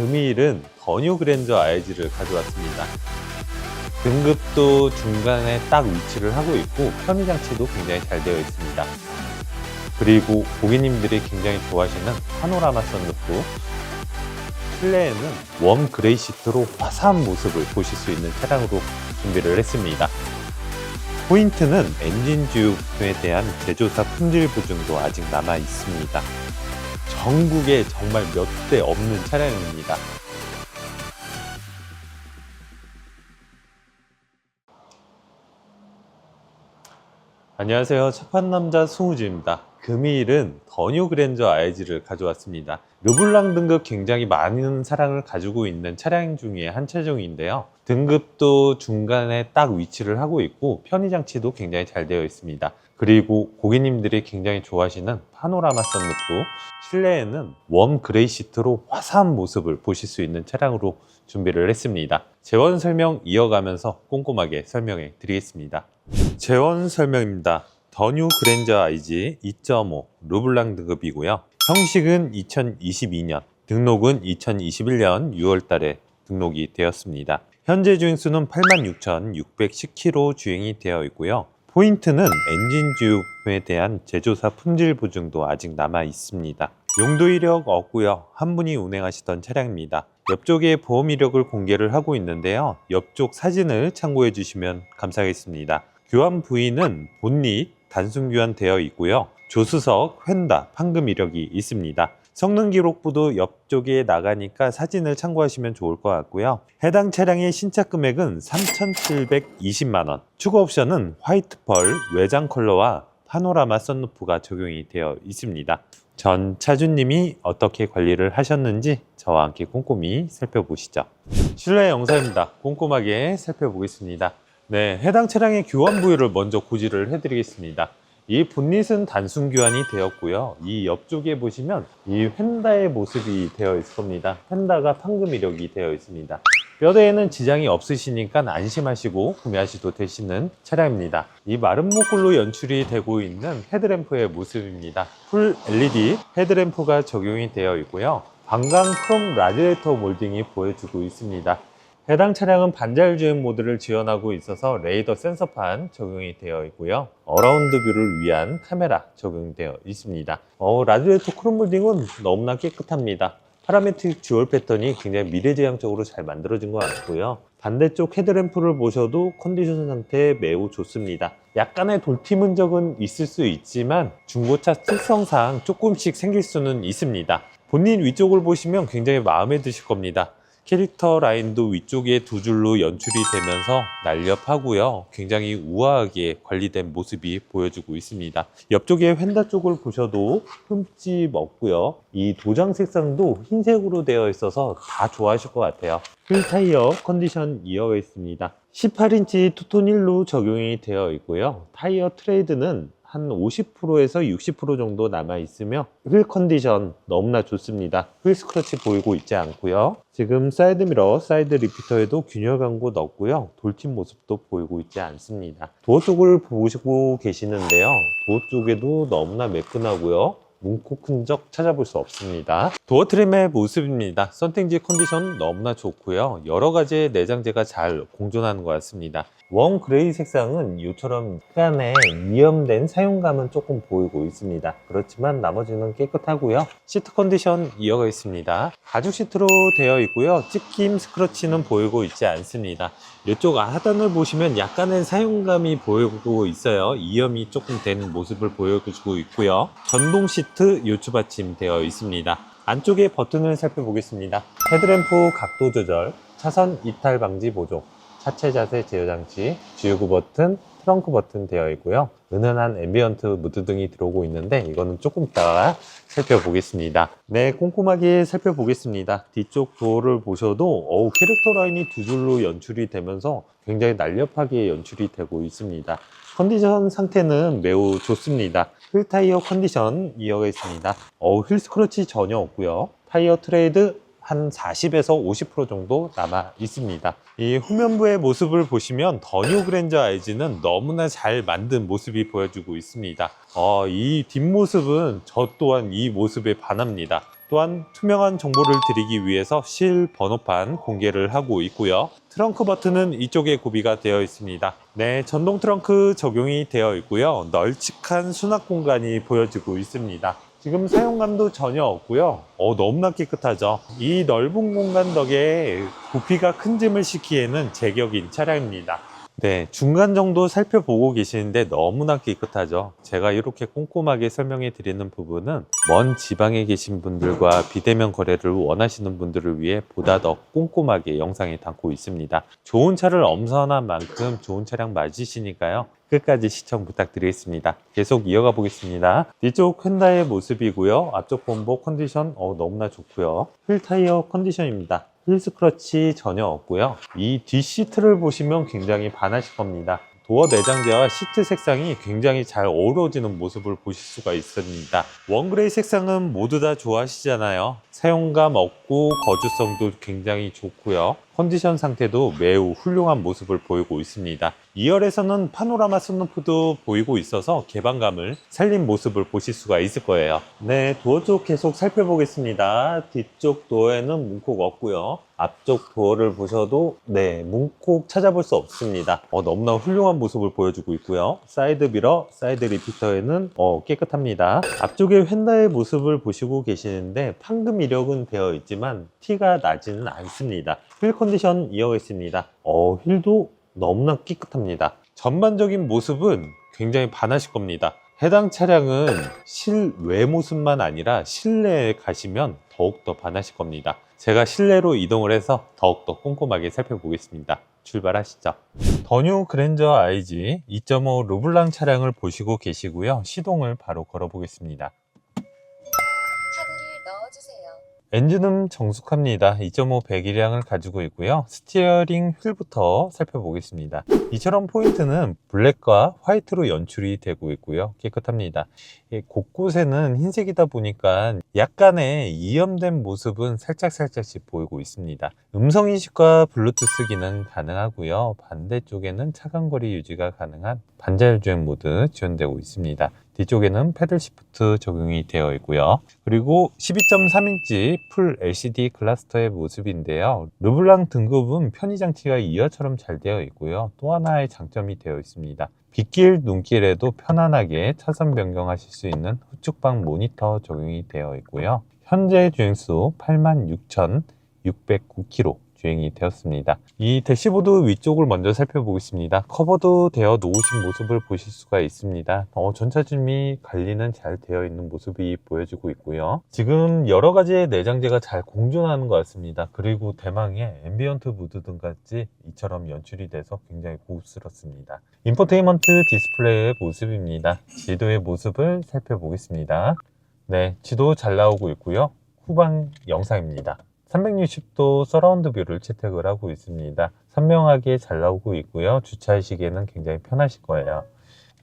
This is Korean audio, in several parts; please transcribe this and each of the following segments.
금일은 더뉴 그랜저 IG를 가져왔습니다. 등급도 중간에 딱 위치를 하고 있고 편의 장치도 굉장히 잘 되어 있습니다. 그리고 고객님들이 굉장히 좋아하시는 파노라마 썬루프 실내에는 웜 그레이 시트로 화사한 모습을 보실 수 있는 차량으로 준비를 했습니다. 포인트는 엔진 주유에 대한 제조사 품질 보증도 아직 남아 있습니다. 전국에 정말 몇 대 없는 차량입니다. 안녕하세요. 첫판 남자 송우주입니다. 금일은 더뉴 그랜저 IG를 가져왔습니다. 르블랑 등급 굉장히 많은 사랑을 가지고 있는 차량 중에 한 차종인데요. 등급도 중간에 딱 위치를 하고 있고 편의 장치도 굉장히 잘 되어 있습니다. 그리고 고객님들이 굉장히 좋아하시는 파노라마 썬루프 실내에는 웜 그레이 시트로 화사한 모습을 보실 수 있는 차량으로 준비를 했습니다. 재원 설명 이어가면서 꼼꼼하게 설명해 드리겠습니다. 재원 설명입니다. 더뉴 그랜저 IG 2.5 르블랑 등급이고요. 형식은 2022년, 등록은 2021년 6월 달에 등록이 되었습니다. 현재 주행수는 86,610km 주행이 되어 있고요. 포인트는 엔진 주유에 대한 제조사 품질 보증도 아직 남아 있습니다. 용도 이력 없고요. 한 분이 운행하시던 차량입니다. 옆쪽에 보험 이력을 공개를 하고 있는데요. 옆쪽 사진을 참고해 주시면 감사하겠습니다. 교환 부위는 본닛 단순 교환되어 있고요. 조수석, 휀다, 판금 이력이 있습니다. 성능 기록부도 옆쪽에 나가니까 사진을 참고하시면 좋을 것 같고요. 해당 차량의 신차 금액은 3,720만 원. 추가 옵션은 화이트 펄, 외장 컬러와 파노라마 썬루프가 적용이 되어 있습니다. 전 차주님이 어떻게 관리를 하셨는지 저와 함께 꼼꼼히 살펴보시죠. 실내 영상입니다. 꼼꼼하게 살펴보겠습니다. 네, 해당 차량의 교환 부위를 먼저 고지를 해드리겠습니다. 이 본닛은 단순 교환이 되었고요. 이 옆쪽에 보시면 이 휀다의 모습이 되어 있을 겁니다. 휀다가 판금 이력이 되어 있습니다. 뼈대에는 지장이 없으시니까 안심하시고 구매하셔도 되시는 차량입니다. 이 마른 목골로 연출이 되고 있는 헤드램프의 모습입니다. 풀 LED 헤드램프가 적용이 되어 있고요. 방광 크롬 라디에이터 몰딩이 보여주고 있습니다. 해당 차량은 반자율 주행 모드를 지원하고 있어서 레이더 센서판 적용이 되어 있고요. 어라운드 뷰를 위한 카메라 적용되어 있습니다. 어, 라디에이터 크롬 몰딩은 너무나 깨끗합니다. 파라메트릭 듀얼 패턴이 굉장히 미래지향적으로 잘 만들어진 것 같고요. 반대쪽 헤드램프를 보셔도 컨디션 상태 매우 좋습니다. 약간의 돌팀 흔적은 있을 수 있지만 중고차 특성상 조금씩 생길 수는 있습니다. 본인 위쪽을 보시면 굉장히 마음에 드실 겁니다. 캐릭터 라인도 위쪽에 두 줄로 연출이 되면서 날렵하고요. 굉장히 우아하게 관리된 모습이 보여주고 있습니다. 옆쪽에 휀다 쪽을 보셔도 흠집 없고요. 이 도장 색상도 흰색으로 되어 있어서 다 좋아하실 것 같아요. 휠 타이어 컨디션 이어가 있습니다. 18인치 투톤 1로 적용이 되어 있고요. 타이어 트레이드는 한 50%에서 60% 정도 남아 있으며 휠 컨디션 너무나 좋습니다. 휠 스크래치 보이고 있지 않고요. 지금 사이드 미러, 사이드 리피터에도 균열 광고 넣었고요. 돌팀 모습도 보이고 있지 않습니다. 도어 쪽을 보시고 계시는데요. 도어 쪽에도 너무나 매끈하고요. 문콕 흔적 찾아볼 수 없습니다. 도어 트림의 모습입니다. 선팅지 컨디션 너무나 좋고요. 여러 가지의 내장재가 잘 공존하는 것 같습니다. 웜 그레이 색상은 이처럼 약간의 위험된 사용감은 조금 보이고 있습니다. 그렇지만 나머지는 깨끗하고요. 시트 컨디션 이어가 있습니다. 가죽 시트로 되어 있고요. 찢김 스크러치는 보이고 있지 않습니다. 이쪽 하단을 보시면 약간의 사용감이 보이고 있어요. 이염이 조금 되는 모습을 보여주고 있고요. 전동 시트 요추 받침 되어 있습니다. 안쪽에 버튼을 살펴보겠습니다. 헤드램프 각도 조절, 차선 이탈 방지 보조, 차체 자세 제어 장치, 지우구 버튼, 트렁크 버튼 되어 있고요. 은은한 앰비언트 무드 등이 들어오고 있는데 이거는 조금 이따가 살펴보겠습니다. 네, 꼼꼼하게 살펴보겠습니다. 뒤쪽 도어를 보셔도 어우, 캐릭터 라인이 두 줄로 연출이 되면서 굉장히 날렵하게 연출이 되고 있습니다. 컨디션 상태는 매우 좋습니다. 휠 타이어 컨디션 이어가 있습니다. 어우, 휠 스크러치 전혀 없고요. 타이어 트레이드 한 40에서 50% 정도 남아 있습니다. 이 후면부의 모습을 보시면 더 뉴 그랜저 IG는 너무나 잘 만든 모습이 보여주고 있습니다. 어, 이 뒷모습은 저 또한 이 모습에 반합니다. 또한 투명한 정보를 드리기 위해서 실 번호판 공개를 하고 있고요. 트렁크 버튼은 이쪽에 구비가 되어 있습니다. 네, 전동 트렁크 적용이 되어 있고요. 널찍한 수납 공간이 보여지고 있습니다. 지금 사용감도 전혀 없고요. 어, 너무나 깨끗하죠. 이 넓은 공간 덕에 부피가 큰 짐을 싣기에는 제격인 차량입니다. 네, 중간 정도 살펴보고 계시는데 너무나 깨끗하죠. 제가 이렇게 꼼꼼하게 설명해 드리는 부분은 먼 지방에 계신 분들과 비대면 거래를 원하시는 분들을 위해 보다 더 꼼꼼하게 영상에 담고 있습니다. 좋은 차를 엄선한 만큼 좋은 차량 맞으시니까요. 끝까지 시청 부탁드리겠습니다. 계속 이어가 보겠습니다. 뒤쪽 휀다의 모습이고요. 앞쪽 범버 컨디션 어, 너무나 좋고요. 휠 타이어 컨디션입니다. 휠 스크러치 전혀 없고요. 이 뒷시트를 보시면 굉장히 반하실 겁니다. 도어 내장재와 시트 색상이 굉장히 잘 어우러지는 모습을 보실 수가 있습니다. 원그레이 색상은 모두 다 좋아하시잖아요. 사용감 없고 거주성도 굉장히 좋고요. 컨디션 상태도 매우 훌륭한 모습을 보이고 있습니다. 2열에서는 파노라마 sunroof도 보이고 있어서 개방감을 살린 모습을 보실 수가 있을 거예요. 네, 도어 쪽 계속 살펴보겠습니다. 뒤쪽 도어에는 문콕 없고요. 앞쪽 도어를 보셔도 네, 문콕 찾아볼 수 없습니다. 어, 너무나 훌륭한 모습을 보여주고 있고요. 사이드 미러, 사이드 리피터에는 어, 깨끗합니다. 앞쪽에 휀다의 모습을 보시고 계시는데 판금 이 력은 되어 있지만 티가 나지는 않습니다. 휠 컨디션 이어가겠습니다. 어, 휠도 너무나 깨끗합니다. 전반적인 모습은 굉장히 반하실 겁니다. 해당 차량은 실외 모습만 아니라 실내에 가시면 더욱더 반하실 겁니다. 제가 실내로 이동을 해서 더욱더 꼼꼼하게 살펴보겠습니다. 출발하시죠. 더뉴 그랜저 IG 2.5 르블랑 차량을 보시고 계시고요. 시동을 바로 걸어보겠습니다. 엔진음 정숙합니다. 2.5 배기량을 가지고 있고요. 스티어링 휠부터 살펴보겠습니다. 이처럼 포인트는 블랙과 화이트로 연출이 되고 있고요. 깨끗합니다. 예, 곳곳에는 흰색이다 보니까 약간의 이염된 모습은 살짝살짝씩 보이고 있습니다. 음성인식과 블루투스 기능 가능하고요. 반대쪽에는 차간거리 유지가 가능한 반자율주행 모드 지원되고 있습니다. 뒤쪽에는 패들 시프트 적용이 되어 있고요. 그리고 12.3인치 풀 LCD 클러스터의 모습인데요. 르블랑 등급은 편의 장치가 2열처럼 잘 되어 있고요. 또 하나의 장점이 되어 있습니다. 빗길, 눈길에도 편안하게 차선 변경하실 수 있는 후측방 모니터 적용이 되어 있고요. 현재 주행수 86,609km 주행이 되었습니다. 이 대시보드 위쪽을 먼저 살펴보겠습니다. 커버도 되어 놓으신 모습을 보실 수가 있습니다. 어, 전차짐이 관리는 잘 되어 있는 모습이 보여지고 있고요. 지금 여러 가지의 내장재가 잘 공존하는 것 같습니다. 그리고 대망의 앰비언트 무드 등같이 이처럼 연출이 돼서 굉장히 고급스럽습니다. 인포테인먼트 디스플레이의 모습입니다. 지도의 모습을 살펴보겠습니다. 네, 지도 잘 나오고 있고요. 후방 영상입니다. 360도 서라운드 뷰를 채택을 하고 있습니다. 선명하게 잘 나오고 있고요. 주차하시기에는 굉장히 편하실 거예요.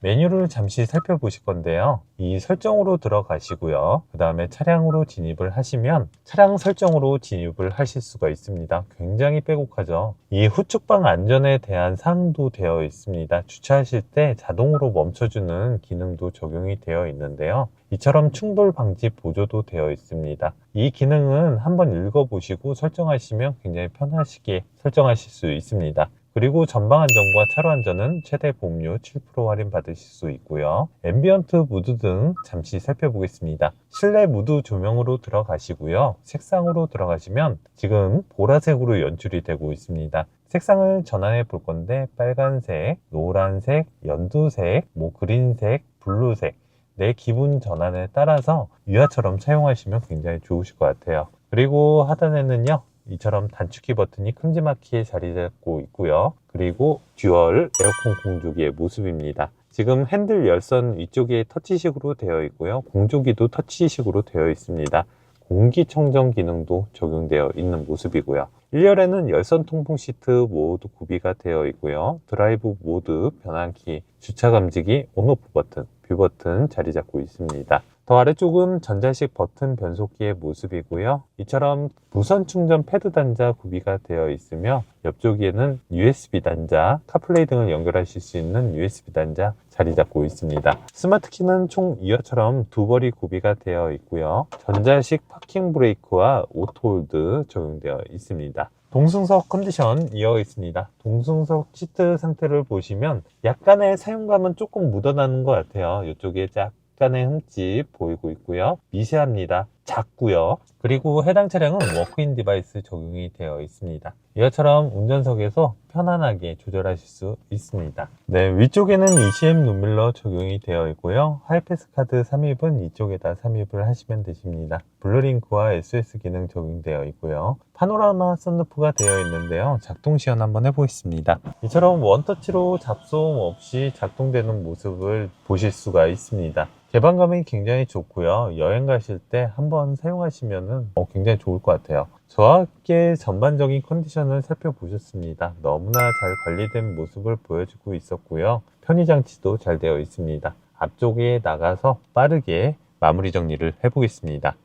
메뉴를 잠시 살펴보실 건데요. 이 설정으로 들어가시고요. 그 다음에 차량으로 진입을 하시면 차량 설정으로 진입을 하실 수가 있습니다. 굉장히 빼곡하죠. 이 후측방 안전에 대한 사항도 되어 있습니다. 주차하실 때 자동으로 멈춰주는 기능도 적용이 되어 있는데요. 이처럼 충돌 방지 보조도 되어 있습니다. 이 기능은 한번 읽어보시고 설정하시면 굉장히 편하시게 설정하실 수 있습니다. 그리고 전방 안전과 차로 안전은 최대 보험료 7% 할인 받으실 수 있고요. 앰비언트 무드 등 잠시 살펴보겠습니다. 실내 무드 조명으로 들어가시고요. 색상으로 들어가시면 지금 보라색으로 연출이 되고 있습니다. 색상을 전환해 볼 건데 빨간색, 노란색, 연두색, 뭐 그린색, 블루색 내 기분 전환에 따라서 유아처럼 사용하시면 굉장히 좋으실 것 같아요. 그리고 하단에는요. 이처럼 단축키 버튼이 큼지막하게 자리 잡고 있고요. 그리고 듀얼 에어컨 공조기의 모습입니다. 지금 핸들 열선 위쪽에 터치식으로 되어 있고요. 공조기도 터치식으로 되어 있습니다. 공기청정 기능도 적용되어 있는 모습이고요. 1열에는 열선 통풍 시트 모두 구비가 되어 있고요. 드라이브 모드 변환키, 주차 감지기, 온오프 버튼, 뷰 버튼 자리 잡고 있습니다. 더 아래쪽은 전자식 버튼 변속기의 모습이고요. 이처럼 무선 충전 패드 단자 구비가 되어 있으며 옆쪽에는 USB 단자, 카플레이 등을 연결하실 수 있는 USB 단자 자리 잡고 있습니다. 스마트 키는 총 이어처럼 두 벌이 구비가 되어 있고요. 전자식 파킹 브레이크와 오토홀드 적용되어 있습니다. 동승석 컨디션 이어 있습니다. 동승석 시트 상태를 보시면 약간의 사용감은 조금 묻어나는 것 같아요. 이쪽에 약간의 흠집 보이고 있고요. 미세합니다. 작고요. 그리고 해당 차량은 워크인 디바이스 적용이 되어 있습니다. 이처럼 운전석에서 편안하게 조절하실 수 있습니다. 네, 위쪽에는 ECM 룸밀러 적용이 되어 있고요. 하이패스 카드 삽입은 이쪽에다 삽입을 하시면 되십니다. 블루링크와 SOS 기능 적용되어 있고요. 파노라마 썬루프가 되어 있는데요. 작동 시연 한번 해보겠습니다. 이처럼 원터치로 잡소음 없이 작동되는 모습을 보실 수가 있습니다. 개방감이 굉장히 좋고요. 여행 가실 때 한번 사용하시면 굉장히 좋을 것 같아요. 저와 함께 전반적인 컨디션을 살펴보셨습니다. 너무나 잘 관리된 모습을 보여주고 있었고요. 편의 장치도 잘 되어 있습니다. 앞쪽에 나가서 빠르게 마무리 정리를 해보겠습니다.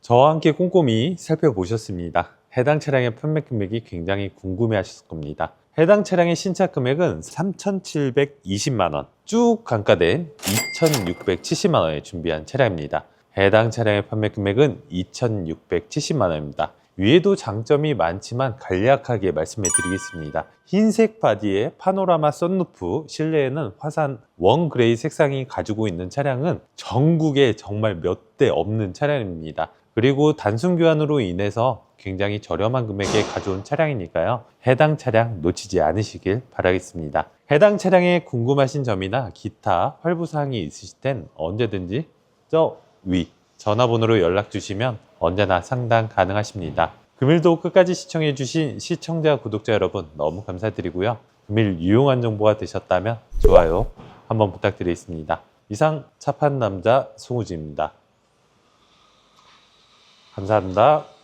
저와 함께 꼼꼼히 살펴보셨습니다. 해당 차량의 판매 금액이 굉장히 궁금해 하셨을 겁니다. 해당 차량의 신차 금액은 3,720만원, 쭉 감가된 2,670만원에 준비한 차량입니다. 해당 차량의 판매 금액은 2,670만 원입니다. 위에도 장점이 많지만 간략하게 말씀해 드리겠습니다. 흰색 바디에 파노라마 썬루프, 실내에는 화산 원 그레이 색상이 가지고 있는 차량은 전국에 정말 몇 대 없는 차량입니다. 그리고 단순 교환으로 인해서 굉장히 저렴한 금액에 가져온 차량이니까요. 해당 차량 놓치지 않으시길 바라겠습니다. 해당 차량에 궁금하신 점이나 기타 활부 사항이 있으실 땐 언제든지 저 위 전화번호로 연락 주시면 언제나 상담 가능하십니다. 금일도 끝까지 시청해 주신 시청자 구독자 여러분 너무 감사드리고요. 금일 유용한 정보가 되셨다면 좋아요 한번 부탁드리겠습니다. 이상 차판 남자 송우지입니다. 감사합니다.